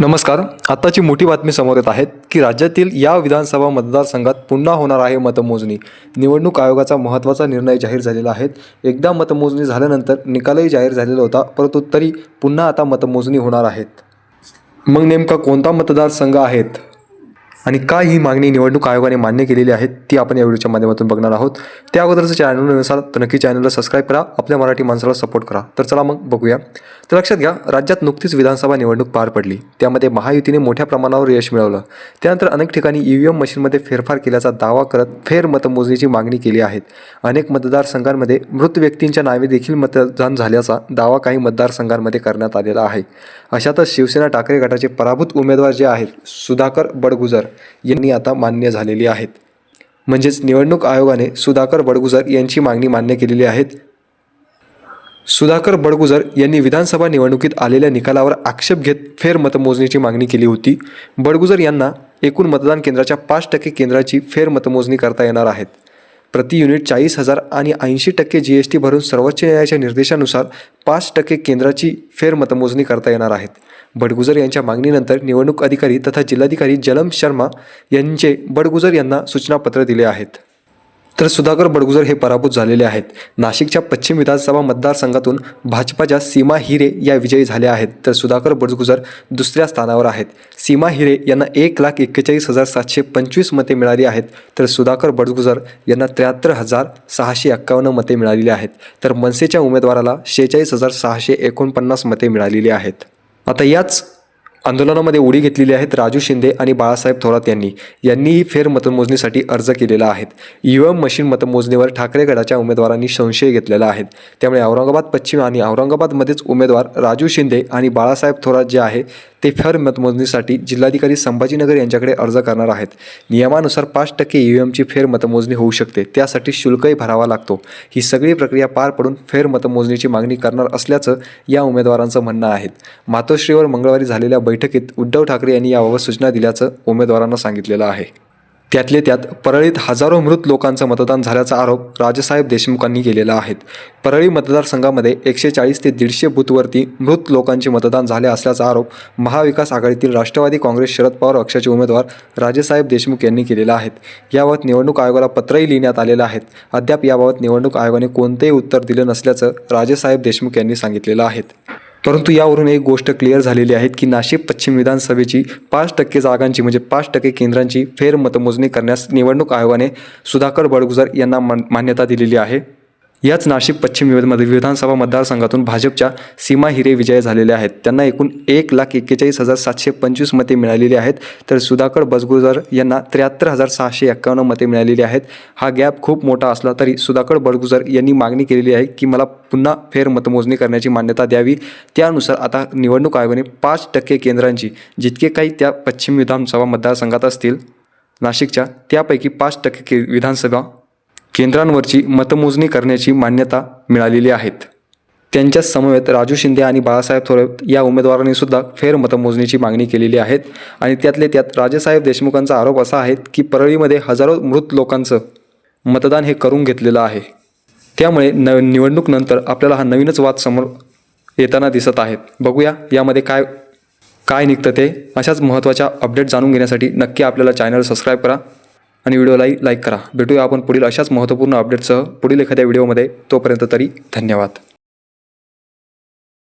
नमस्कार. आत्ताची मोठी बातमी समोर येत आहेत की राज्यातील या विधानसभा मतदारसंघात पुन्हा होणार आहे मतमोजणी. निवडणूक आयोगाचा महत्त्वाचा निर्णय जाहीर झालेला आहे. एकदा मतमोजणी झाल्यानंतर निकालही जाहीर झालेला होता परंतु तरी पुन्हा आता मतमोजणी होणार आहेत. मग नेमका कोणता मतदारसंघ आहेत? आणि काय ही मागणी निवडणूक आयोगाने मान्य केलेली आहे ती आपण या व्हिडिओच्या माध्यमातून बघणार आहोत. त्या अगोदरचं चॅनल नसाल तर नक्की चॅनलला सबस्क्राईब करा आपल्या मराठी माणसाला सपोर्ट करा. तर चला मग बघूया. तर लक्षात घ्या राज्यात नुकतीच विधानसभा निवडणूक पार पडली. त्यामध्ये महायुतीने मोठ्या प्रमाणावर यश मिळवलं. त्यानंतर अनेक ठिकाणी ई व्ही एम मशीनमध्ये फेरफार केल्याचा दावा करत फेर मतमोजणीची मागणी केली आहे. अनेक मतदारसंघांमध्ये मृत व्यक्तींच्या नावे देखील मतदान झाल्याचा दावा काही मतदारसंघांमध्ये करण्यात आलेला आहे. अशातच शिवसेना ठाकरे गटाचे पराभूत उमेदवार जे आहेत सुधाकर बडगुजर यांनी आता मान्य झालेली आहेत. म्हणजेच निवडणूक आयोगाने सुधाकर बडगुजर यांची मागणी मान्य केलेली आहेत. सुधाकर बडगुजर यांनी विधानसभा निवडणुकीत आलेल्या निकालावर आक्षेप घेत फेरमतमोजणीची मागणी केली होती. बडगुजर यांना एकूण मतदान केंद्राच्या पाच टक्के केंद्राची फेरमतमोजणी करता येणार आहेत. प्रति युनिट चाळीस हजार आणि ऐंशी टक्के जी एस टी भरून सर्वोच्च न्यायालयाच्या निर्देशानुसार पाच टक्के केंद्राची फेरमतमोजणी करता येणार आहेत. बडगुजर यांच्या मागणीनंतर निवडणूक अधिकारी तथा जिल्हाधिकारी जलम शर्मा यांचे बडगुजर यांना सूचनापत्र दिले आहेत. तर सुधाकर बडगुजर हे पराभूत झालेले आहेत. नाशिकच्या पश्चिम विधानसभा मतदारसंघातून भाजपाच्या सीमा हिरे या विजयी झाल्या आहेत. तर सुधाकर बडगुजर दुसऱ्या स्थानावर आहेत. सीमा हिरे यांना एक लाख एक्केचाळीस हजार सातशे पंचवीस मते मिळाली आहेत. तर सुधाकर बडगुजर यांना त्र्याहत्तर हजार सहाशे एक्कावन्न मते मिळालेली आहेत. तर मनसेच्या उमेदवाराला शेहेचाळीस हजार सहाशे एकोणपन्नास मते मिळालेली आहेत. आता याच आंदोलनामध्ये उडी घेतलेली आहेत राजू शिंदे आणि बाळासाहेब थोरात यांनी. यांनीही फेर मतमोजणीसाठी अर्ज केलेला आहेत. ईव्हीएम एम मशीन मतमोजणीवर ठाकरे गटाच्या उमेदवारांनी संशय घेतलेला आहे. त्यामुळे औरंगाबाद पश्चिम आणि औरंगाबादमध्येच उमेदवार राजू शिंदे आणि बाळासाहेब थोरात जे आहे ते फेर मतमोजणीसाठी जिल्हाधिकारी संभाजीनगर यांच्याकडे अर्ज करणार आहेत. नियमानुसार पाच टक्के ई व्ही एमची फेर मतमोजणी होऊ शकते. त्यासाठी शुल्कही भरावा लागतो. ही सगळी प्रक्रिया पार पडून फेर मतमोजणीची मागणी करणार असल्याचं या उमेदवारांचं म्हणणं आहे. मातोश्रीवर मंगळवारी झालेल्या बैठकीत उद्धव ठाकरे यांनी याबाबत सूचना दिल्याचं उमेदवारांना सांगितलेलं आहे. त्यातले त्यात परळीत हजारो मृत लोकांचं मतदान झाल्याचा आरोप राजसाहेब देशमुखांनी केलेला आहे. परळी मतदारसंघामध्ये एकशे चाळीस ते दीडशे बूथवरती मृत लोकांचे मतदान झाले असल्याचा आरोप महाविकास आघाडीतील राष्ट्रवादी काँग्रेस शरद पवार पक्षाचे उमेदवार राजेसाहेब देशमुख यांनी केलेला आहे. याबाबत निवडणूक आयोगाला पत्रही लिहिण्यात आलेलं आहे. अद्याप याबाबत निवडणूक आयोगाने कोणतेही उत्तर दिलं नसल्याचं राजेसाहेब देशमुख यांनी सांगितलेलं आहे. परंतु यावरून एक गोष्ट क्लिअर झालेली आहे की नाशिक पश्चिम विधानसभेची पाच टक्के जागांची म्हणजे पाच टक्के केंद्रांची फेरमतमोजणी करण्यास निवडणूक आयोगाने सुधाकर बडगुजर यांना मान्यता दिलेली आहे. याच नाशिक पश्चिम विभागामध्ये विधानसभा मतदारसंघातून भाजपच्या सीमा हिरे विजय झालेले आहेत. त्यांना एकूण एक लाख एक्केचाळीस हजार सातशे पंचवीस मते मिळालेली आहेत. तर सुधाकर बजगुजर यांना त्र्याहत्तर हजार सहाशे एक्कावन्न मते मिळालेली आहेत. हा गॅप खूप मोठा असला तरी सुधाकर बडगुजर यांनी मागणी केलेली आहे की मला पुन्हा फेर मतमोजणी करण्याची मान्यता द्यावी. त्यानुसार आता निवडणूक आयोगाने पाच टक्के केंद्रांची जितके काही त्या पश्चिम विधानसभा मतदारसंघात असतील नाशिकच्या त्यापैकी पाच टक्के के विधानसभा केंद्रांवरची मतमोजणी करण्याची मान्यता मिळालेली आहेत. त्यांच्या समवेत राजू शिंदे आणि बाळासाहेब थोरात या उमेदवारांनी सुद्धा फेर मतमोजणीची मागणी केलेली आहे आणि त्यातले त्यात राजेसाहेब देशमुखांचा आरोप असा आहे की परळीमध्ये हजारो मृत लोकांचं मतदान हे करून घेतलेलं आहे. त्यामुळे न निवडणूकनंतर आपल्याला हा नवीनच वाद समोर येताना दिसत आहेत. बघूया यामध्ये काय काय निघतं ते. अशाच महत्त्वाच्या अपडेट जाणून घेण्यासाठी नक्की आपल्याला चॅनल सबस्क्राईब करा. आणि व्हिडिओलाही लाईक करा. भेटूया आपण पुढील अशाच महत्त्वपूर्ण अपडेटसह पुढील एखाद्या व्हिडिओमध्ये तोपर्यंत तरी धन्यवाद.